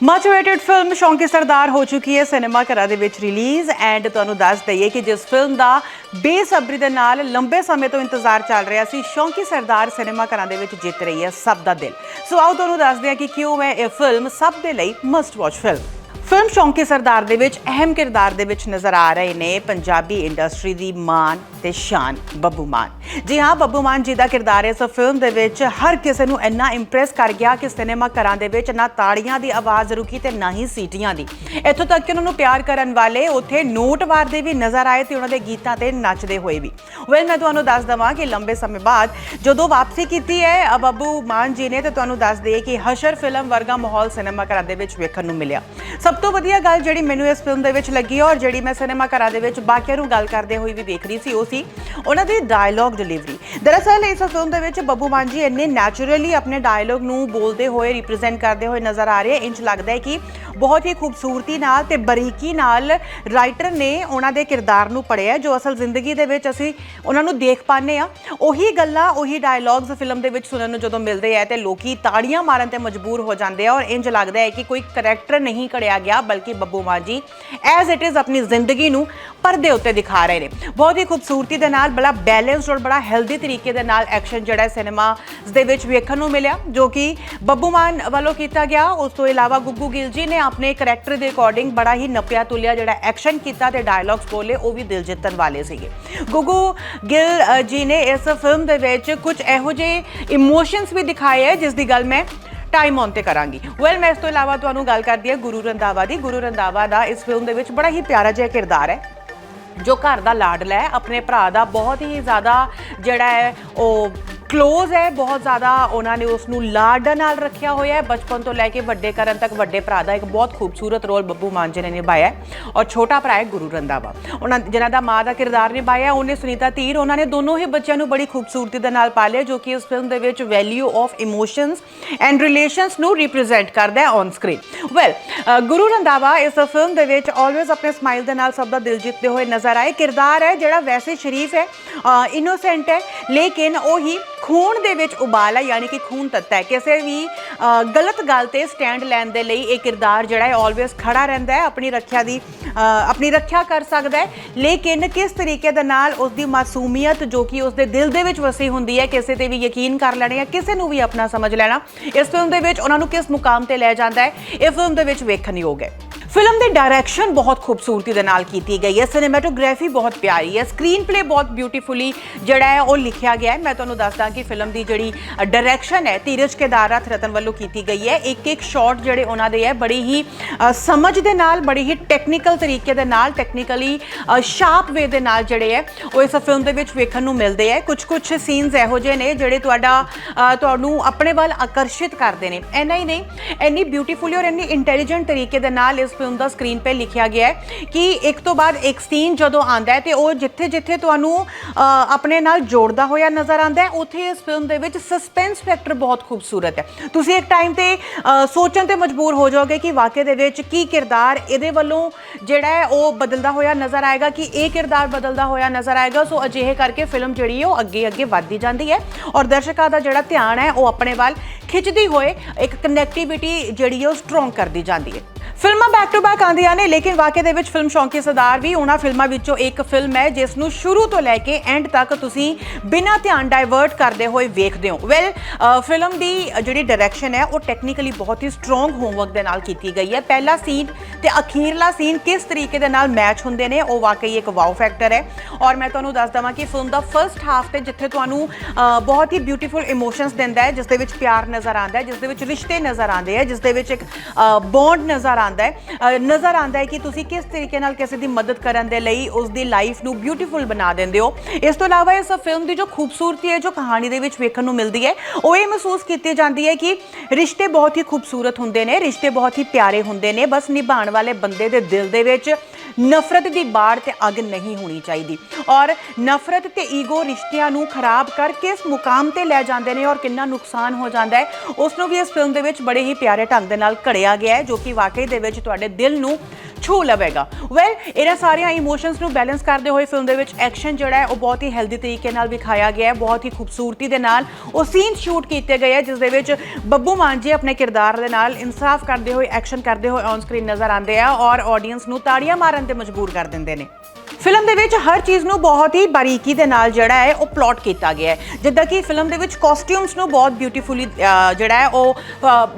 Much awaited film Shaunki Sardar ਹੋ ਚੁੱਕੀ ਹੈ ਸਿਨੇਮਾ ਘਰਾਂ ਦੇ ਵਿੱਚ ਰਿਲੀਜ਼ ਐਂਡ ਤੁਹਾਨੂੰ ਦੱਸ ਦਈਏ ਕਿ ਜਿਸ ਫਿਲਮ ਦਾ ਬੇਸਬਰੀ ਦੇ ਨਾਲ ਲੰਬੇ ਸਮੇਂ ਤੋਂ ਇੰਤਜ਼ਾਰ ਚੱਲ ਰਿਹਾ ਸੀ, ਸ਼ੌਂਕੀ ਸਰਦਾਰ ਸਿਨੇਮਾ ਘਰਾਂ ਦੇ ਵਿੱਚ ਜਿੱਤ ਰਹੀ ਹੈ ਸਭ ਦਾ ਦਿਲ। ਸੋ ਆਓ ਤੁਹਾਨੂੰ ਦੱਸਦੇ ਹਾਂ ਕਿ ਕਿਉਂ ਹੈ ਇਹ ਫਿਲਮ ਸਭ ਦੇ ਲਈ must watch film film Shaunki Sardar ਦੇ ਵਿੱਚ ਅਹਿਮ ਕਿਰਦਾਰ ਦੇ ਵਿੱਚ ਨਜ਼ਰ ਆ ਰਹੇ ਨੇ ਪੰਜਾਬੀ ਇੰਡਸਟਰੀ ਦੀ ਮਾਨ ਤੇ ਸ਼ਾਨ, ਬੱਬੂ ਮਾਨ। ਜੀ ਹਾਂ, ਬੱਬੂ ਮਾਨ ਜੀ ਦਾ ਕਿਰਦਾਰ ਇਸ ਫਿਲਮ ਦੇ ਵਿੱਚ ਹਰ ਕਿਸੇ ਨੂੰ ਇੰਨਾ ਇੰਪ੍ਰੈਸ ਕਰ ਗਿਆ ਕਿ ਸਿਨੇਮਾ ਘਰਾਂ ਦੇ ਵਿੱਚ ਨਾ ਤਾੜੀਆਂ ਦੀ ਆਵਾਜ਼ ਰੁਕੀ ਤੇ ਨਾ ਹੀ ਸੀਟੀਆਂ ਦੀ। ਇੱਥੋਂ ਤੱਕ ਕਿ ਉਹਨਾਂ ਨੂੰ ਪਿਆਰ ਕਰਨ ਵਾਲੇ ਉੱਥੇ ਨੋਟ ਮਾਰਦੇ ਵੀ ਨਜ਼ਰ ਆਏ ਤੇ ਉਹਨਾਂ ਦੇ ਗੀਤਾਂ ਤੇ ਨੱਚਦੇ ਹੋਏ ਵੀ। ਵੈਲ ਮੈਂ ਤੁਹਾਨੂੰ ਦੱਸ ਦਵਾਂ ਕਿ ਲੰਬੇ ਸਮੇਂ ਬਾਅਦ ਜਦੋਂ ਵਾਪਸੀ ਕੀਤੀ ਹੈ ਬੱਬੂ ਮਾਨ ਜੀ ਨੇ ਤੇ ਤੁਹਾਨੂੰ ਦੱਸ ਦਈਏ ਕਿ ਹਸ਼ਰ ਫਿਲਮ ਵਰਗਾ ਮਾਹੌਲ ਸਿਨੇਮਾ ਘਰਾਂ ਦੇ ਵਿੱਚ ਵੇਖਣ ਨੂੰ ਮਿਲਿਆ। ਸਭ ਤੋਂ ਵਧੀਆ ਗੱਲ ਜਿਹੜੀ ਮੈਨੂੰ ਇਸ ਫਿਲਮ ਦੇ ਵਿੱਚ ਲੱਗੀ ਔਰ ਜਿਹੜੀ ਮੈਂ ਸਿਨੇਮਾ ਘਰਾਂ ਦੇ ਵਿੱਚ ਬਾਕੀਆਂ ਨੂੰ ਗੱਲ ਕਰਦੇ ਹੋਏ ਵੀ ਵੇਖ ਰਹੀ ਸੀ, ਉਹ ਸੀ ਉਹਨਾਂ ਦੀ ਡਾਇਲੌਗ ਡਿਲੀਵਰੀ ਦਰਅਸਲ ਇਸ ਫਿਲਮ ਦੇ ਵਿੱਚ ਬੱਬੂ ਮਾਨ ਜੀ ਇੰਨੇ ਨੈਚੁਰਲੀ ਆਪਣੇ ਡਾਇਲੌਗ ਨੂੰ ਬੋਲਦੇ ਹੋਏ ਰਿਪਰੈਜ਼ੈਂਟ ਕਰਦੇ ਹੋਏ ਨਜ਼ਰ ਆ ਰਹੇ ਇੰਜ ਲੱਗਦਾ ਹੈ ਕਿ ਬਹੁਤ ਹੀ ਖੂਬਸੂਰਤੀ ਨਾਲ ਤੇ ਬਰੀਕੀ ਨਾਲ ਰਾਈਟਰ ਨੇ ਉਹਨਾਂ ਦੇ ਕਿਰਦਾਰ ਨੂੰ ਪੜਿਆ ਜੋ ਅਸਲ ਜ਼ਿੰਦਗੀ ਦੇ ਵਿੱਚ ਅਸੀਂ ਉਹਨਾਂ ਨੂੰ ਦੇਖ ਪਾਉਂਦੇ ਆ ਉਹੀ ਗੱਲਾਂ, ਉਹੀ ਡਾਇਲੌਗਸ ਫਿਲਮ ਦੇ ਵਿੱਚ ਸੁਣਨ ਨੂੰ ਜਦੋਂ ਮਿਲਦੇ ਆ ਤੇ ਲੋਕੀ ਤਾੜੀਆਂ ਮਾਰਨ ਤੇ ਮਜਬੂਰ ਹੋ ਜਾਂਦੇ ਆ ਔਰ ਇੰਜ ਲੱਗਦਾ ਹੈ ਕਿ ਕੋਈ ਕਰੈਕਟਰ ਨਹੀਂ ਘੜਿਆ ਗਿਆ, ਬਲਕਿ ਬੱਬੂ ਮਾਨ ਜੀ ਐਜ਼ ਇਟ ਇਜ਼ ਆਪਣੀ ਜ਼ਿੰਦਗੀ ਨੂੰ ਪਰਦੇ ਉੱਤੇ ਦਿਖਾ ਰਹੇ ਨੇ। ਬਹੁਤ ਹੀ ਖੂਬਸੂਰਤੀ ਦੇ ਨਾਲ, ਬੜਾ ਬੈਲੈਂਸਡ ਔਰ ਬੜਾ ਹੈਲਦੀ ਤਰੀਕੇ ਦੇ ਨਾਲ ਐਕਸ਼ਨ ਜਿਹੜਾ ਹੈ ਸਿਨੇਮਾ ਦੇ ਵਿੱਚ ਵੇਖਣ ਨੂੰ ਮਿਲਿਆ, ਜੋ ਕਿ ਬੱਬੂ ਮਾਨ ਵੱਲੋਂ ਕੀਤਾ ਗਿਆ। ਉਸ ਤੋਂ ਇਲਾਵਾ ਗੁੱਗੂ ਗਿੱਲ ਜੀ ਨੇ ਆਪਣੇ ਕਰੈਕਟਰ ਦੇ ਅਕੋਰਡਿੰਗ ਬੜਾ ਹੀ ਨਪਿਆ ਤੁਲਿਆ ਜਿਹੜਾ ਐਕਸ਼ਨ ਕੀਤਾ ਤੇ ਡਾਇਲੌਗਸ ਬੋਲੇ, ਉਹ ਵੀ ਦਿਲ ਜਿੱਤਣ ਵਾਲੇ ਸੀਗੇ। ਗੁੱਗੂ ਗਿੱਲ ਜੀ ਨੇ ਇਸ ਫਿਲਮ ਦੇ ਵਿੱਚ ਕੁਝ ਇਹੋ ਜਿਹੇ ਇਮੋਸ਼ਨਸ ਵੀ ਦਿਖਾਏ ਹੈ, ਜਿਸ ਦੀ ਗੱਲ ਮੈਂ ਟਾਈਮ ਔਨ ਤੇ ਕਰਾਂਗੀ। ਵੈਲ ਮੈਂ ਇਸ ਤੋਂ ਇਲਾਵਾ ਤੁਹਾਨੂੰ ਗੱਲ ਕਰਦੀ ਹਾਂ ਗੁਰੂ ਰੰਧਾਵਾ ਦੀ। ਗੁਰੂ ਰੰਧਾਵਾ ਦਾ ਇਸ ਫਿਲਮ ਦੇ ਵਿੱਚ ਬੜਾ ਹੀ ਪਿਆਰਾ ਜਿਹਾ ਕਿਰਦਾਰ ਹੈ, ਜੋ ਘਰ ਦਾ ਲਾਡਲਾ ਹੈ। ਆਪਣੇ ਭਰਾ ਦਾ ਬਹੁਤ ਹੀ ਜ਼ਿਆਦਾ ਜਿਹੜਾ ਹੈ, ਉਹ ਕਲੋਜ਼ ਹੈ, ਬਹੁਤ ਜ਼ਿਆਦਾ ਉਹਨਾਂ ਨੇ ਉਸ ਨੂੰ ਲਾਡ ਨਾਲ ਰੱਖਿਆ ਹੋਇਆ ਹੈ। ਬਚਪਨ ਤੋਂ ਲੈ ਕੇ ਵੱਡੇ ਕਰਨ ਤੱਕ ਵੱਡੇ ਭਰਾ ਦਾ ਇੱਕ ਬਹੁਤ ਖੂਬਸੂਰਤ ਰੋਲ ਬੱਬੂ ਮਾਨ ਜੀ ਨੇ ਨਿਭਾਇਆ ਔਰ ਛੋਟਾ ਭਰਾ ਹੈ ਗੁਰੂ ਰੰਧਾਵਾ। ਉਹਨਾਂ ਜਿਨ੍ਹਾਂ ਦਾ ਮਾਂ ਦਾ ਕਿਰਦਾਰ ਨਿਭਾਇਆ, ਉਹਨੇ ਸੁਨੀਤਾ ਧੀਰ, ਉਹਨਾਂ ਨੇ ਦੋਨੋਂ ਹੀ ਬੱਚਿਆਂ ਨੂੰ ਬੜੀ ਖੂਬਸੂਰਤੀ ਦੇ ਨਾਲ ਪਾਲਿਆ, ਜੋ ਕਿ ਇਸ ਫਿਲਮ ਦੇ ਵਿੱਚ value of emotions and relations ਨੂੰ ਰਿਪਰੈਜ਼ੈਂਟ ਕਰਦਾ ਹੈ on screen well Guru Randhawa ਇਸ ਫਿਲਮ ਦੇ ਵਿੱਚ ਆਲਵੇਜ਼ ਆਪਣੇ ਸਮਾਈਲ ਦੇ ਨਾਲ ਸਭ ਦਾ ਦਿਲ ਜਿੱਤਦੇ ਹੋਏ ਨਜ਼ਰ ਆਏ। ਕਿਰਦਾਰ ਹੈ ਜਿਹੜਾ ਵੈਸੇ ਸ਼ਰੀਫ ਹੈ ਇਨੋਸੈਂਟ ਹੈ, ਲੇਕਿਨ ਉਹ ਹੀ ਖੂਨ ਦੇ ਵਿੱਚ ਉਬਾਲ ਹੈ ਯਾਨੀ ਕਿ ਖੂਨ ਤੱਤ ਹੈ ਕਿਸੇ ਵੀ ਗਲਤ ਗੱਲ ਤੇ ਸਟੈਂਡ ਲੈਣ ਦੇ ਲਈ ਇਹ ਕਿਰਦਾਰ ਜਿਹੜਾ ਹੈ ਆਲਵੇਜ਼ ਖੜਾ ਰਹਿੰਦਾ ਹੈ, ਆਪਣੀ ਰੱਖਿਆ ਦੀ ਆਪਣੀ ਰੱਖਿਆ ਕਰ ਸਕਦਾ ਹੈ। ਲੇਕਿਨ ਕਿਸ ਤਰੀਕੇ ਦੇ ਨਾਲ ਉਸ ਦੀ ਮਾਸੂਮੀਅਤ ਜੋ ਕਿ ਉਸ ਦੇ ਦਿਲ ਦੇ ਵਿੱਚ ਵਸੀ ਹੁੰਦੀ ਹੈ, ਕਿਸੇ ਤੇ ਵੀ ਯਕੀਨ ਕਰ ਲੈਣਾ ਜਾਂ ਕਿਸੇ ਨੂੰ ਵੀ ਆਪਣਾ ਸਮਝ ਲੈਣਾ, ਇਸ ਫਿਲਮ ਦੇ ਵਿੱਚ ਉਹਨਾਂ ਨੂੰ ਕਿਸ ਮੁਕਾਮ ਤੇ ਲੈ ਜਾਂਦਾ ਹੈ, ਇਹ ਫਿਲਮ ਦੇ ਵਿੱਚ ਵੇਖਣ ਯੋਗ ਹੈ। ਫਿਲਮ ਦੀ ਡਾਇਰੈਕਸ਼ਨ ਬਹੁਤ ਖੂਬਸੂਰਤੀ ਦੇ ਨਾਲ ਕੀਤੀ ਗਈ ਹੈ। ਸਿਨੇਮੈਟੋਗ੍ਰਾਫੀ ਬਹੁਤ ਪਿਆਰੀ ਹੈ। ਸਕਰੀਨ ਪਲੇ ਬਹੁਤ ਬਿਊਟੀਫੁਲੀ ਜਿਹੜਾ ਹੈ ਉਹ ਲਿਖਿਆ ਗਿਆ ਹੈ। ਮੈਂ ਤੁਹਾਨੂੰ ਦੱਸਦਾ ਕਿ ਫਿਲਮ ਦੀ ਜਿਹੜੀ ਡਾਇਰੈਕਸ਼ਨ ਹੈ, ਧੀਰਜ ਕੇਦਾਰਨਾਥ ਰਤਨ ਵੱਲੋਂ ਕੀਤੀ ਗਈ ਹੈ। ਇੱਕ ਇੱਕ ਸ਼ਾਟ ਜਿਹੜੇ ਉਹਨਾਂ ਦੇ ਹੈ, ਬੜੀ ਹੀ ਸਮਝ ਦੇ ਨਾਲ, ਬੜੀ ਹੀ ਟੈਕਨੀਕਲ ਤਰੀਕੇ ਦੇ ਨਾਲ ਟੈਕਨੀਕਲੀ ਸ਼ਾਰਪ ਵੇ ਦੇ ਨਾਲ ਜਿਹੜੇ ਹੈ, ਉਹ ਇਸ ਫਿਲਮ ਦੇ ਵਿੱਚ ਵੇਖਣ ਨੂੰ ਮਿਲਦੇ ਹੈ। ਕੁਝ ਕੁਝ ਸੀਨਸ ਇਹੋ ਜਿਹੇ ਨੇ ਜਿਹੜੇ ਤੁਹਾਡਾ ਤੁਹਾਨੂੰ ਆਪਣੇ ਵੱਲ ਆਕਰਸ਼ਿਤ ਕਰਦੇ ਨੇ। ਐਨਾ ਹੀ ਨਹੀਂ ਐਨੀ ਬਿਊਟੀਫੁਲੀ ਔਰ ਇੰਨੀ ਇੰਟੈਲੀਜੈਂਟ ਤਰੀਕੇ ਦੇ ਨਾਲ ਇਸ ਫਿਲਮ ਦਾ ਸਕਰੀਨ ਤੇ ਲਿਖਿਆ ਗਿਆ ਹੈ ਕਿ ਇੱਕ ਤੋਂ ਬਾਅਦ ਇੱਕ ਸੀਨ ਜਦੋਂ ਆਂਦਾ ਹੈ ਤੇ ਉਹ ਜਿੱਥੇ ਜਿੱਥੇ ਤੁਹਾਨੂੰ ਆਪਣੇ ਨਾਲ ਜੋੜਦਾ ਹੋਇਆ ਨਜ਼ਰ ਆਂਦਾ ਹੈ, ਉੱਥੇ ਇਸ ਫਿਲਮ ਦੇ ਵਿੱਚ ਸਸਪੈਂਸ ਫੈਕਟਰ ਬਹੁਤ ਖੂਬਸੂਰਤ ਹੈ। ਤੁਸੀਂ ਇੱਕ ਟਾਈਮ ਤੇ ਸੋਚਣ ਤੇ ਮਜਬੂਰ ਹੋ ਜਾਓਗੇ ਕਿ ਵਾਕਿਆ ਦੇ ਵਿੱਚ ਕੀ ਕਿਰਦਾਰ ਇਹਦੇ ਵੱਲੋਂ ਜਿਹੜਾ ਹੈ ਉਹ ਬਦਲਦਾ ਹੋਇਆ ਨਜ਼ਰ ਆਏਗਾ, ਕਿ ਇਹ ਕਿਰਦਾਰ ਬਦਲਦਾ ਹੋਇਆ ਨਜ਼ਰ ਆਏਗਾ। ਸੋ ਅਜਿਹੇ ਕਰਕੇ ਫਿਲਮ ਜਿਹੜੀ ਹੈ ਉਹ ਅੱਗੇ ਅੱਗੇ ਵੱਧਦੀ ਜਾਂਦੀ ਹੈ ਔਰ ਦਰਸ਼ਕਾਂ ਦਾ ਜਿਹੜਾ ਧਿਆਨ ਹੈ ਉਹ ਆਪਣੇ ਵੱਲ ਖਿੱਚਦੀ ਹੋਏ ਇੱਕ ਕਨੈਕਟੀਵਿਟੀ ਜਿਹੜੀ ਹੈ ਉਹ ਸਟਰੋਂਗ ਕਰਦੀ ਜਾਂਦੀ ਹੈ। ਫਿਲਮਾਂ ਬੈਕ ਟੂ ਬੈਕ ਆਉਂਦੀਆਂ ਨੇ, ਲੇਕਿਨ ਵਾਕਈ ਦੇ ਵਿੱਚ ਫਿਲਮ ਸ਼ੌਂਕੀ ਸਰਦਾਰ ਵੀ ਉਹਨਾਂ ਫਿਲਮਾਂ ਵਿੱਚੋਂ ਇੱਕ ਫਿਲਮ ਹੈ, ਜਿਸ ਨੂੰ ਸ਼ੁਰੂ ਤੋਂ ਲੈ ਕੇ ਐਂਡ ਤੱਕ ਤੁਸੀਂ ਬਿਨਾਂ ਧਿਆਨ ਡਾਇਵਰਟ ਕਰਦੇ ਹੋਏ ਵੇਖਦੇ ਹੋ। ਵੈਲ ਫਿਲਮ ਦੀ ਜਿਹੜੀ ਡਾਇਰੈਕਸ਼ਨ ਹੈ, ਉਹ ਟੈਕਨੀਕਲੀ ਬਹੁਤ ਹੀ ਸਟਰੋਂਗ ਹੋਮਵਰਕ ਦੇ ਨਾਲ ਕੀਤੀ ਗਈ ਹੈ। ਪਹਿਲਾ ਸੀਨ ਤੇ ਅਖੀਰਲਾ ਸੀਨ ਕਿਸ ਤਰੀਕੇ ਦੇ ਨਾਲ ਮੈਚ ਹੁੰਦੇ ਨੇ, ਉਹ ਵਾਕਈ ਇੱਕ ਵਾਓ ਫੈਕਟਰ ਹੈ। ਔਰ ਮੈਂ ਤੁਹਾਨੂੰ ਦੱਸ ਦਵਾਂ ਕਿ ਫਿਲਮ ਦਾ ਫਰਸਟ ਹਾਫ ਤੇ ਜਿੱਥੇ ਤੁਹਾਨੂੰ ਬਹੁਤ ਹੀ ਬਿਊਟੀਫੁਲ ਇਮੋਸ਼ਨਸ ਦਿੰਦਾ ਹੈ, ਜਿਸ ਦੇ ਵਿੱਚ ਪਿਆਰ ਨਜ਼ਰ ਆਉਂਦਾ ਹੈ, ਜਿਸ ਦੇ ਵਿੱਚ ਰਿਸ਼ਤੇ ਨਜ਼ਰ ਆਉਂਦੇ ਹੈ, ਜਿਸ ਦੇ ਵਿੱਚ ਇੱਕ ਬੌਂਡ ਨਜ਼ਰ ਆਉਂਦਾ ਹੈ। ਨਜ਼ਰ ਆਉਂਦਾ ਹੈ ਕਿ ਤੁਸੀਂ ਕਿਸ ਤਰੀਕੇ ਨਾਲ ਕਿਸੇ ਦੀ ਮਦਦ ਕਰਨ ਦੇ ਲਈ ਉਸ ਦੀ ਲਾਈਫ ਨੂੰ ਬਿਊਟੀਫੁਲ ਬਣਾ ਦਿੰਦੇ ਹੋ। ਇਸ ਤੋਂ ਇਲਾਵਾ ਇਸ ਫਿਲਮ ਦੀ ਜੋ ਖੂਬਸੂਰਤੀ ਹੈ, ਜੋ ਕਹਾਣੀ ਦੇ ਵਿੱਚ ਵੇਖਣ ਨੂੰ ਮਿਲਦੀ ਹੈ, ਉਹ ਇਹ ਮਹਿਸੂਸ ਕੀਤੀ ਜਾਂਦੀ ਹੈ ਕਿ ਰਿਸ਼ਤੇ ਬਹੁਤ ਹੀ ਖੂਬਸੂਰਤ ਹੁੰਦੇ ਨੇ, ਰਿਸ਼ਤੇ ਬਹੁਤ ਹੀ ਪਿਆਰੇ ਹੁੰਦੇ ਨੇ, ਬਸ ਨਿਭਾਉਣ ਵਾਲੇ ਬੰਦੇ ਦੇ ਦਿਲ ਦੇ ਵਿੱਚ ਨਫ਼ਰਤ ਦੀ ਬਾੜ ਤੇ ਅੱਗ ਨਹੀਂ ਹੋਣੀ ਚਾਹੀਦੀ। ਔਰ ਨਫ਼ਰਤ ਤੇ ਈਗੋ ਰਿਸ਼ਤਿਆਂ ਨੂੰ ਖਰਾਬ ਕਰ ਕਿਸ ਮੁਕਾਮ ਤੇ ਲੈ ਜਾਂਦੇ ਨੇ ਔਰ ਕਿੰਨਾ ਨੁਕਸਾਨ ਹੋ ਜਾਂਦਾ ਹੈ, ਉਸ ਨੂੰ ਵੀ ਇਸ ਫਿਲਮ ਦੇ ਵਿੱਚ ਬੜੇ ਹੀ ਪਿਆਰੇ ਢੰਗ ਦੇ ਨਾਲ ਘੜਿਆ ਗਿਆ ਹੈ, ਜੋ ਕਿ ਵਾਕਈ ਦੇ ਵਿੱਚ ਤੁਹਾਡੇ ਦਿਲ ਨੂੰ ਛੂ ਲਵੇਗਾ। ਵੈਲ ਇਹਨਾਂ ਸਾਰੀਆਂ ਇਮੋਸ਼ਨਸ ਨੂੰ ਬੈਲੈਂਸ ਕਰਦੇ ਹੋਏ ਫਿਲਮ ਦੇ ਵਿੱਚ ਐਕਸ਼ਨ ਜਿਹੜਾ ਹੈ, ਉਹ ਬਹੁਤ ਹੀ ਹੈਲਦੀ ਤਰੀਕੇ ਨਾਲ ਵਿਖਾਇਆ ਗਿਆ ਹੈ, ਬਹੁਤ ਹੀ ਖੂਬਸੂਰਤੀ ਦੇ ਨਾਲ। ਉਹ ਸੀਨ ਸ਼ੂਟ ਕੀਤੇ ਗਏ ਹੈ, ਜਿਸ ਦੇ ਵਿੱਚ ਬੱਬੂ ਮਾਨ ਜੀ ਆਪਣੇ ਕਿਰਦਾਰ ਦੇ ਨਾਲ ਇਨਸਾਫ ਕਰਦੇ ਹੋਏ ਐਕਸ਼ਨ ਕਰਦੇ ਹੋਏ ਔਨ ਸਕਰੀਨ ਨਜ਼ਰ ਆਉਂਦੇ ਆ ਔਰ ਆਡੀਅנס ਨੂੰ ਤਾੜੀਆਂ ਮਾਰਨ ਤੇ ਮਜਬੂਰ ਕਰ ਦਿੰਦੇ ਨੇ। ਫਿਲਮ ਦੇ ਵਿੱਚ ਹਰ ਚੀਜ਼ ਨੂੰ ਬਹੁਤ ਹੀ ਬਾਰੀਕੀ ਦੇ ਨਾਲ ਜਿਹੜਾ ਹੈ ਉਹ ਪਲਾਟ ਕੀਤਾ ਗਿਆ ਹੈ। ਜਿੱਦਾਂ ਕਿ ਫਿਲਮ ਦੇ ਵਿੱਚ ਕਾਸਟਿਊਮਸ ਨੂੰ ਬਹੁਤ ਬਿਊਟੀਫੁਲੀ ਜਿਹੜਾ ਹੈ ਉਹ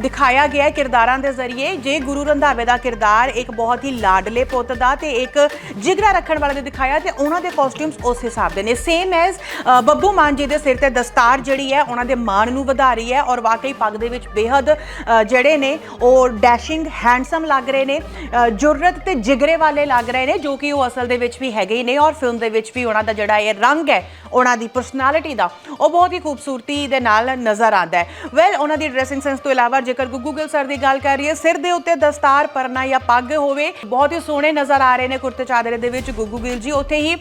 ਦਿਖਾਇਆ ਗਿਆ ਹੈ ਕਿਰਦਾਰਾਂ ਦੇ ਜ਼ਰੀਏ। ਜੇ ਗੁਰੂ ਰੰਧਾਵੇ ਦਾ ਕਿਰਦਾਰ ਇੱਕ ਬਹੁਤ ਹੀ ਲਾਡਲੇ ਪੁੱਤ ਦਾ ਤੇ ਇੱਕ ਜਿਗਰਾ ਰੱਖਣ ਵਾਲੇ ਦੇ ਦਿਖਾਇਆ ਤੇ ਉਹਨਾਂ ਦੇ ਕਾਸਟਿਊਮਸ ਉਸ ਹਿਸਾਬ ਦੇ ਨੇ। ਸੇਮ ਐਜ਼ ਬੱਬੂ ਮਾਨ ਜੀ ਦੇ ਸਿਰ ਤੇ ਦਸਤਾਰ ਜਿਹੜੀ ਹੈ ਉਹਨਾਂ ਦੇ ਮਾਣ ਨੂੰ ਵਧਾ ਰਹੀ ਹੈ ਔਰ ਵਾਕਈ ਪੱਗ ਦੇ ਵਿੱਚ ਬੇਹੱਦ ਜਿਹੜੇ ਨੇ ਉਹ ਡੈਸ਼ਿੰਗ ਹੈਂਡਸਮ ਲੱਗ ਰਹੇ ਨੇ। ਅ, ਜੁਰਤ ਤੇ ਜਿਗਰੇ ਵਾਲੇ ਲੱਗ ਰਹੇ ਨੇ ਜੋ ਕਿ ਉਹ ਅਸਲ ਦੇ ਵਿੱਚ ਵੀ ਹੈਗੇ ਹੀ ਨੇ ਔਰ ਫਿਲਮ ਦੇ ਵਿੱਚ ਵੀ ਉਹਨਾਂ ਦਾ ਜਿਹੜਾ ਇਹ ਰੰਗ ਹੈ ਉਹਨਾਂ ਦੀ ਪਰਸਨੈਲਿਟੀ ਦਾ ਉਹ ਬਹੁਤ ਹੀ ਖੂਬਸੂਰਤੀ ਦੇ ਨਾਲ ਨਜ਼ਰ ਆਉਂਦਾ ਹੈ। ਵੈਲ ਉਹਨਾਂ ਦੀ ਡਰੈਸਿੰਗ ਸੈਂਸ ਤੋਂ ਇਲਾਵਾ ਜੇਕਰ ਗੁੱਗੂ ਗਿੱਲ ਸਰ ਦੀ ਗੱਲ ਕਰੀਏ ਸਿਰ ਦੇ ਉੱਤੇ ਦਸਤਾਰ ਪਰਨਾ ਜਾਂ ਪੱਗ ਹੋਵੇ ਬਹੁਤ ਹੀ ਸੋਹਣੇ ਨਜ਼ਰ ਆ ਰਹੇ ਨੇ ਕੁਰਤੇ ਚਾਦਰੇ ਦੇ ਵਿੱਚ ਗੁੱਗੂ ਗਿੱਲ ਜੀ। ਉੱਥੇ ਹੀ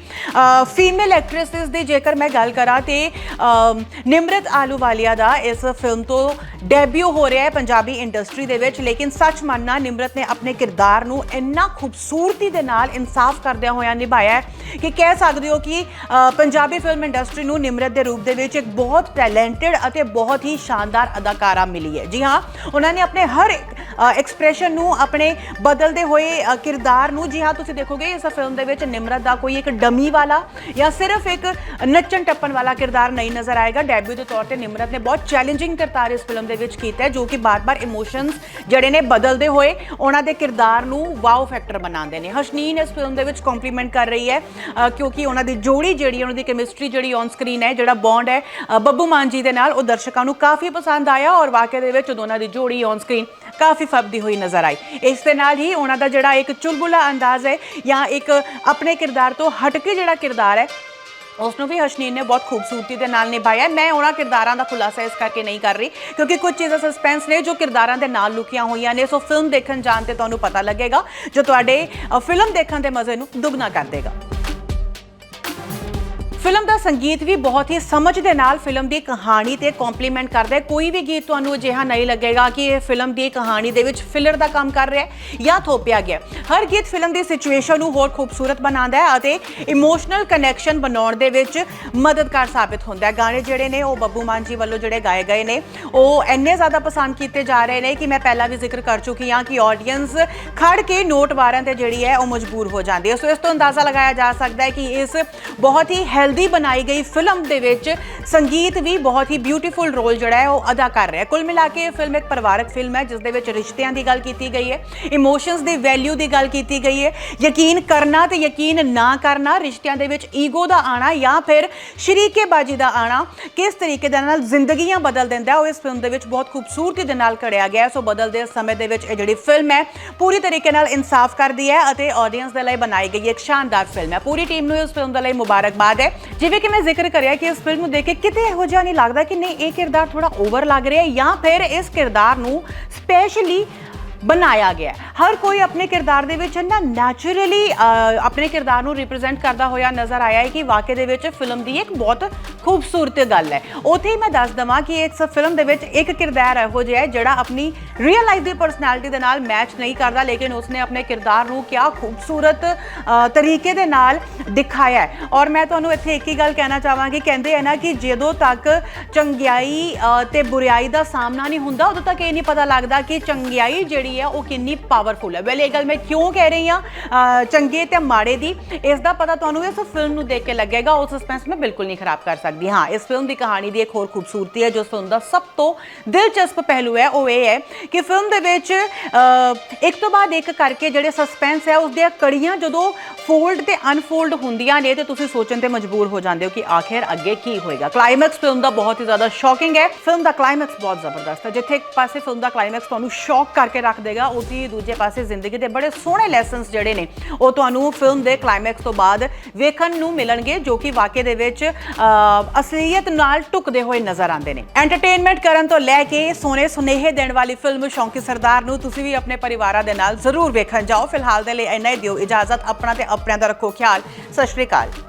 ਫੀਮੇਲ ਐਕਟ੍ਰੈਸਸ ਦੀ ਜੇਕਰ ਮੈਂ ਗੱਲ ਕਰਾਂ ਤੇ ਅਮ, ਨਿਮਰਤ ਆਲੂਵਾਲੀਆ ਦਾ ਇਸ ਫਿਲਮ ਤੋਂ ਡੈਬਿਊ ਹੋ ਰਿਹਾ ਹੈ ਪੰਜਾਬੀ ਇੰਡਸਟਰੀ ਦੇ ਵਿੱਚ। ਲੇਕਿਨ ਸੱਚ ਮੰਨਣਾ ਨਿਮਰਤ ਨੇ ਆਪਣੇ ਕਿਰਦਾਰ ਨੂੰ ਇੰਨਾ ਖੂਬਸੂਰਤੀ ਦੇ ਨਾਲ ਇਨਸਾਫ ਕਰਦਿਆਂ ਹੋਇਆ ਨਿਭਾਇਆ ਹੈ ਕਿ ਕਹਿ ਸਕਦੇ ਹੋ ਕਿ ਪੰਜਾਬੀ ਫਿਲਮ ਇੰਡਸਟਰੀ ਨੂੰ ਨਿਮਰਤ ਦੇ ਰੂਪ ਦੇ ਵਿੱਚ ਇੱਕ ਬਹੁਤ ਟੈਲੈਂਟਡ ਅਤੇ ਬਹੁਤ ਹੀ ਸ਼ਾਨਦਾਰ ਅਦਾਕਾਰਾ ਮਿਲੀ ਹੈ। ਜੀ ਹਾਂ, ਉਹਨਾਂ ਨੇ ਆਪਣੇ ਹਰ ਐਕਸਪ੍ਰੈਸ਼ਨ ਨੂੰ ਆਪਣੇ ਬਦਲਦੇ ਹੋਏ ਕਿਰਦਾਰ ਨੂੰ, ਜੀ ਹਾਂ, ਤੁਸੀਂ ਦੇਖੋਗੇ ਇਸ ਫਿਲਮ ਦੇ ਵਿੱਚ ਨਿਮਰਤ ਦਾ ਕੋਈ ਇੱਕ ਡਮੀ ਵਾਲਾ ਜਾਂ ਸਿਰਫ ਇੱਕ ਨੱਚਣ ਟੱਪਣ ਵਾਲਾ ਕਿਰਦਾਰ ਨਹੀਂ ਨਜ਼ਰ ਆਏਗਾ। ਡੈਬਿਊ ਦੇ ਤੌਰ ਤੇ ਨਿਮਰਤ ਨੇ ਬਹੁਤ ਚੈਲੰਜਿੰਗ ਕਿਰਦਾਰ ਇਸ ਫਿਲਮ ਦੇ ਵਿੱਚ ਕੀਤਾ ਜੋ ਕਿ ਬਾਰ-ਬਾਰ ਇਮੋਸ਼ਨਸ ਜਿਹੜੇ ਨੇ ਬਦਲਦੇ ਹੋਏ ਉਹਨਾਂ ਦੇ ਕਿਰਦਾਰ ਨੂੰ ਵਾਓ ਫੈਕਟਰ ਬਣਾਉਂਦੇ ਨੇ। ਹਸ਼ਨੀਨ ਇਸ ਫਿਲਮ ਦੇ ਵਿੱਚ ਕੰਪਲੀਮੈਂਟ ਕਰ ਰਹੀ ਹੈ ਕਿਉਂਕਿ ਉਹਨਾਂ ਦੀ ਜੋੜੀ ਜਿਹੜੀ ਉਹਨਾਂ ਦੀ ਕੈਮਿਸਟਰੀ ਜਿਹੜੀ ਔਨ ਸਕਰੀਨ ਹੈ, ਜਿਹੜਾ ਬੌਂਡ ਹੈ ਬੱਬੂ ਮਾਨ ਜੀ ਦੇ ਨਾਲ ਉਹ ਦਰਸ਼ਕਾਂ ਨੂੰ ਕਾਫੀ ਪਸੰਦ ਆਇਆ ਔਰ ਵਾਕਿਆ ਦੇ ਵਿੱਚ ਦੋਨਾਂ ਦੀ ਜੋੜੀ ਔਨ ਸਕਰੀਨ ਕਾਫੀ ਫੱਬਦੀ ਹੋਈ ਨਜ਼ਰ ਆਈ। ਇਸ ਦੇ ਨਾਲ ਹੀ ਉਹਨਾਂ ਦਾ ਜਿਹੜਾ ਇੱਕ ਚੁਲਬੁਲਾ ਅੰਦਾਜ਼ ਹੈ ਜਾਂ ਇੱਕ ਆਪਣੇ ਕਿਰਦਾਰ ਤੋਂ ਹਟ ਕੇ ਜਿਹੜਾ ਕਿਰਦਾਰ ਹੈ ਉਸ ਨੂੰ ਵੀ ਹਸ਼ਨੀਨ ਨੇ ਬਹੁਤ ਖੂਬਸੂਰਤੀ ਦੇ ਨਾਲ ਨਿਭਾਇਆ। ਮੈਂ ਉਹਨਾਂ ਕਿਰਦਾਰਾਂ ਦਾ ਖੁਲਾਸਾ ਇਸ ਕਰਕੇ ਨਹੀਂ ਕਰ ਰਹੀ, ਕਿਉਂਕਿ ਕੁਝ ਚੀਜ਼ਾਂ ਸਸਪੈਂਸ ਨੇ ਜੋ ਕਿਰਦਾਰਾਂ ਦੇ ਨਾਲ ਲੁਕੀਆਂ ਹੋਈਆਂ ਨੇ। ਸੋ ਫਿਲਮ ਦੇਖਣ ਜਾਣ ਤੇ ਤੁਹਾਨੂੰ ਪਤਾ ਲੱਗੇਗਾ, ਜੋ ਤੁਹਾਡੇ ਫਿਲਮ ਦੇਖਣ ਦੇ ਮਜ਼ੇ ਨੂੰ ਦੁੱਗਣਾ ਕਰ ਦੇਗਾ। ਫਿਲਮ ਦਾ ਸੰਗੀਤ ਵੀ ਬਹੁਤ ਹੀ ਸਮਝ ਦੇ ਨਾਲ ਫਿਲਮ ਦੀ ਕਹਾਣੀ ਤੇ ਕੰਪਲੀਮੈਂਟ ਕਰਦਾ ਹੈ। ਕੋਈ ਵੀ ਗੀਤ ਤੁਹਾਨੂੰ ਅਜਿਹਾ ਨਹੀਂ ਲੱਗੇਗਾ ਕਿ ਇਹ ਫਿਲਮ ਦੀ ਕਹਾਣੀ ਦੇ ਵਿੱਚ ਫਿਲਰ ਦਾ ਕੰਮ ਕਰ ਰਿਹਾ ਹੈ ਜਾਂ ਥੋਪਿਆ ਗਿਆ ਹਰ ਗੀਤ ਫਿਲਮ ਦੀ ਸਿਚੁਏਸ਼ਨ ਨੂੰ ਹੋਰ ਖੂਬਸੂਰਤ ਬਣਾਉਂਦਾ ਹੈ ਅਤੇ ਇਮੋਸ਼ਨਲ ਕਨੈਕਸ਼ਨ ਬਣਾਉਣ ਦੇ ਵਿੱਚ ਮਦਦਗਾਰ ਸਾਬਿਤ ਹੁੰਦਾ ਹੈ। ਗਾਣੇ ਜਿਹੜੇ ਨੇ, ਉਹ ਬੱਬੂ ਮਾਨ ਜੀ ਵੱਲੋਂ ਜਿਹੜੇ ਗਾਏ ਗਏ ਨੇ, ਉਹ ਇੰਨੇ ਜ਼ਿਆਦਾ ਪਸੰਦ ਕੀਤੇ ਜਾ ਰਹੇ ਨੇ ਕਿ ਮੈਂ ਪਹਿਲਾਂ ਵੀ ਜ਼ਿਕਰ ਕਰ ਚੁੱਕੀ ਹਾਂ ਕਿ ਆਡੀਅנס ਖੜ ਕੇ ਨੋਟ ਵਾਰਨ ਤੇ ਜਿਹੜੀ ਹੈ, ਉਹ ਮਜਬੂਰ ਹੋ ਜਾਂਦੀ ਹੈ। ਸੋ ਇਸ ਤੋਂ ਅੰਦਾਜ਼ਾ ਲਗਾਇਆ ਜਾ ਸਕਦਾ ਹੈ ਕਿ ਇਸ ਬਹੁਤ ਹੀ ਹੈਲਦੀ ਦੀ ਬਣਾਈ ਗਈ ਫਿਲਮ ਦੇ ਵਿੱਚ ਸੰਗੀਤ ਵੀ ਬਹੁਤ ਹੀ ਬਿਊਟੀਫੁਲ ਰੋਲ ਜਿਹੜਾ ਹੈ ਉਹ ਅਦਾ ਕਰ ਰਿਹਾ ਹੈ। ਕੁੱਲ ਮਿਲਾ ਕੇ ਇਹ ਫਿਲਮ ਇੱਕ ਪਰਿਵਾਰਕ ਫਿਲਮ ਹੈ ਜਿਸ ਦੇ ਵਿੱਚ ਰਿਸ਼ਤਿਆਂ ਦੀ ਗੱਲ ਕੀਤੀ ਗਈ ਹੈ ਇਮੋਸ਼ਨਸ ਦੀ ਵੈਲਿਊ ਦੀ ਗੱਲ ਕੀਤੀ ਗਈ ਹੈ, ਯਕੀਨ ਕਰਨਾ ਤੇ ਯਕੀਨ ਨਾ ਕਰਨਾ, ਰਿਸ਼ਤਿਆਂ ਦੇ ਵਿੱਚ ਈਗੋ ਦਾ ਆਣਾ ਜਾਂ ਫਿਰ ਸ਼ਰੀਕੇਬਾਜ਼ੀ ਦਾ ਆਣਾ ਕਿਸ ਤਰੀਕੇ ਦੇ ਨਾਲ ਜ਼ਿੰਦਗੀਆਂ ਬਦਲ ਦਿੰਦਾ ਹੈ, ਉਹ ਇਸ ਫਿਲਮ ਦੇ ਵਿੱਚ ਬਹੁਤ ਖੂਬਸੂਰਤੀ ਦੇ ਨਾਲ ਘੜਿਆ ਗਿਆ ਹੈ। ਸੋ ਬਦਲਦੇ ਸਮੇਂ ਦੇ ਵਿੱਚ ਇਹ ਜਿਹੜੀ ਫਿਲਮ ਹੈ, ਪੂਰੀ ਤਰੀਕੇ ਨਾਲ ਇਨਸਾਫ ਕਰਦੀ ਹੈ ਅਤੇ ਆਡੀਅנס ਦੇ ਲਈ ਬਣਾਈ ਗਈ ਇੱਕ ਸ਼ਾਨਦਾਰ ਫਿਲਮ ਹੈ। ਪੂਰੀ ਟੀਮ ਨੂੰ ਇਸ ਫਿਲਮ ਦੇ ਲਈ ਮੁਬਾਰਕਬਾਦ ਹੈ। ਜਿਵੇਂ ਕਿ ਮੈਂ ਜ਼ਿਕਰ ਕਰਿਆ ਕਿ ਇਸ ਫਿਲਮ ਨੂੰ ਦੇਖ ਕੇ ਕਿਤੇ ਇਹੋ ਜਿਹਾ ਨਹੀਂ ਲੱਗਦਾ ਕਿ ਨਹੀਂ, ਇਹ ਕਿਰਦਾਰ ਥੋੜਾ ਓਵਰ ਲੱਗ ਰਿਹਾ ਜਾਂ ਫਿਰ ਇਸ ਕਿਰਦਾਰ ਨੂੰ ਸਪੈਸ਼ਲੀ ਬਣਾਇਆ ਗਿਆ ਹਰ ਕੋਈ ਆਪਣੇ ਕਿਰਦਾਰ ਦੇ ਵਿੱਚ ਨਾ ਨੈਚੁਰਲੀ ਆਪਣੇ ਕਿਰਦਾਰ ਨੂੰ ਰਿਪਰੈਜ਼ੈਂਟ ਕਰਦਾ ਹੋਇਆ ਨਜ਼ਰ ਆਇਆ ਹੈ ਕਿ ਵਾਕਈ ਦੇ ਵਿੱਚ ਫਿਲਮ ਦੀ ਇੱਕ ਬਹੁਤ ਖੂਬਸੂਰਤ ਗੱਲ ਹੈ। ਉਥੇ ਹੀ ਮੈਂ ਦੱਸ ਦਵਾਂ ਕਿ ਇਸ ਫਿਲਮ ਦੇ ਵਿੱਚ ਇੱਕ ਕਿਰਦਾਰ ਇਹੋ ਜਿਹਾ ਹੈ ਜਿਹੜਾ ਆਪਣੀ ਰੀਅਲ ਲਾਈਫ ਦੀ ਪਰਸਨੈਲਿਟੀ ਦੇ ਨਾਲ ਮੈਚ ਨਹੀਂ ਕਰਦਾ ਲੇਕਿਨ ਉਸਨੇ ਆਪਣੇ ਕਿਰਦਾਰ ਨੂੰ ਕਿਆ ਖੂਬਸੂਰਤ ਤਰੀਕੇ ਦੇ ਨਾਲ ਦਿਖਾਇਆ ਹੈ। ਔਰ ਮੈਂ ਤੁਹਾਨੂੰ ਇੱਥੇ ਇੱਕ ਹੀ ਗੱਲ ਕਹਿਣਾ ਚਾਹਾਂਗੀ ਕਹਿੰਦੇ ਆ ਨਾ ਕਿ ਜਦੋਂ ਤੱਕ ਚੰਗਿਆਈ ਅ, ਤੇ ਬੁਰੀਾਈ ਦਾ ਸਾਹਮਣਾ ਨਹੀਂ ਹੁੰਦਾ ਉਦੋਂ ਤੱਕ ਇਹ ਨਹੀਂ ਪਤਾ ਲੱਗਦਾ ਕਿ ਚੰਗਿਆਈ ਜਿਹੜੀ ਹੈ ਉਹ ਕਿੰਨੀ ਪਾਵਰਫੁਲ ਹੈ ਵੈਲ ਇਹ ਗੱਲ ਮੈਂ ਕਿਉਂ ਕਹਿ ਰਹੀ ਹਾਂ? ਚੰਗੇ ਤੇ ਮਾੜੇ ਦੀ। ਇਸ ਦਾ ਪਤਾ ਤੁਹਾਨੂੰ ਇਸ ਫਿਲਮ ਨੂੰ ਦੇਖ ਕੇ ਲੱਗੇਗਾ। ਉਹ ਸਸਪੈਂਸ ਮੈਂ ਬਿਲਕੁਲ ਨਹੀਂ ਖਰਾਬ ਕਰ ਸਕਦੀ। ਹਾਂ, ਇਸ ਫਿਲਮ ਦੀ ਕਹਾਣੀ ਦੀ ਇੱਕ ਹੋਰ ਖੂਬਸੂਰਤੀ ਹੈ ਜੋ ਫਿਲਮ ਦਾ ਸਭ ਤੋਂ ਦਿਲਚਸਪ ਪਹਿਲੂ ਹੈ। ਉਹ ਇਹ ਹੈ ਕਿ ਫਿਲਮ ਦੇ ਵਿੱਚ ਇੱਕ ਤੋਂ ਬਾਅਦ ਇੱਕ ਕਰਕੇ ਜਿਹੜੇ ਸਸਪੈਂਸ ਹੈ, ਉਸ ਦੀਆਂ ਕੜੀਆਂ ਜਦੋਂ ਫੋਲਡ ਤੇ ਅਨਫੋਲਡ ਹੁੰਦੀਆਂ ਨੇ, ਤੇ ਤੁਸੀਂ ਸੋਚਣ ਤੇ ਮਜਬੂਰ ਹੋ ਜਾਂਦੇ ਹੋ ਕਿ ਆਖਿਰ ਅੱਗੇ ਕੀ ਹੋਏਗਾ। ਕਲਾਈਮੈਕਸ ਫਿਲਮ ਦਾ ਬਹੁਤ ਹੀ ਜ਼ਿਆਦਾ ਸ਼ੌਕਿੰਗ ਹੈ। ਫਿਲਮ ਦਾ ਕਲਾਈਮੈਕਸ ਬਹੁਤ ਜ਼ਬਰਦਸਤ ਹੈ। ਜਿੱਥੇ ਇੱਕ ਪਾਸੇ ਫਿਲਮ ਦਾ ਕਲਾਈਮੈਕਸ ਤੁਹਾਨੂੰ ਸ਼ੌਕ ਕਰਕੇ ਰੱਖ ਦੇਗਾ ਉਸੇ ਦੂਜੇ ਪਾਸੇ ਜ਼ਿੰਦਗੀ ਦੇ ਬੜੇ ਸੋਹਣੇ ਲੈਸਨਸ ਜਿਹੜੇ ਨੇ, ਉਹ ਤੁਹਾਨੂੰ ਫਿਲਮ ਦੇ ਕਲਾਈਮੈਕਸ ਤੋਂ ਬਾਅਦ ਵੇਖਣ ਨੂੰ ਮਿਲਣਗੇ, ਜੋ ਕਿ ਵਾਕਈ ਦੇ ਵਿੱਚ ਅਸਲੀਅਤ ਨਾਲ ਟੁਕਦੇ ਹੋਏ ਨਜ਼ਰ ਆਉਂਦੇ ਨੇ। ਐਂਟਰਟੇਨਮੈਂਟ ਕਰਨ ਤੋਂ ਲੈ ਕੇ ਸੋਨੇ ਸੁਨੇਹੇ ਦੇਣ ਵਾਲੀ ਫਿਲਮ ਸ਼ੌਂਕੀ ਸਰਦਾਰ ਨੂੰ ਤੁਸੀਂ ਵੀ ਆਪਣੇ ਪਰਿਵਾਰਾਂ ਦੇ ਨਾਲ ਜ਼ਰੂਰ ਵੇਖਣ ਜਾਓ। ਫਿਲਹਾਲ ਦੇ ਲਈ ਇੰਨਾ ਹੀ ਦਿਓ, ਇਜਾਜ਼ਤ ਆਪਣਾ ਤੇ ਆਪਣਿਆਂ ਦਾ ਰੱਖੋ ਖਿਆਲ। ਸਤਿ ਸ਼੍ਰੀ ਅਕਾਲ।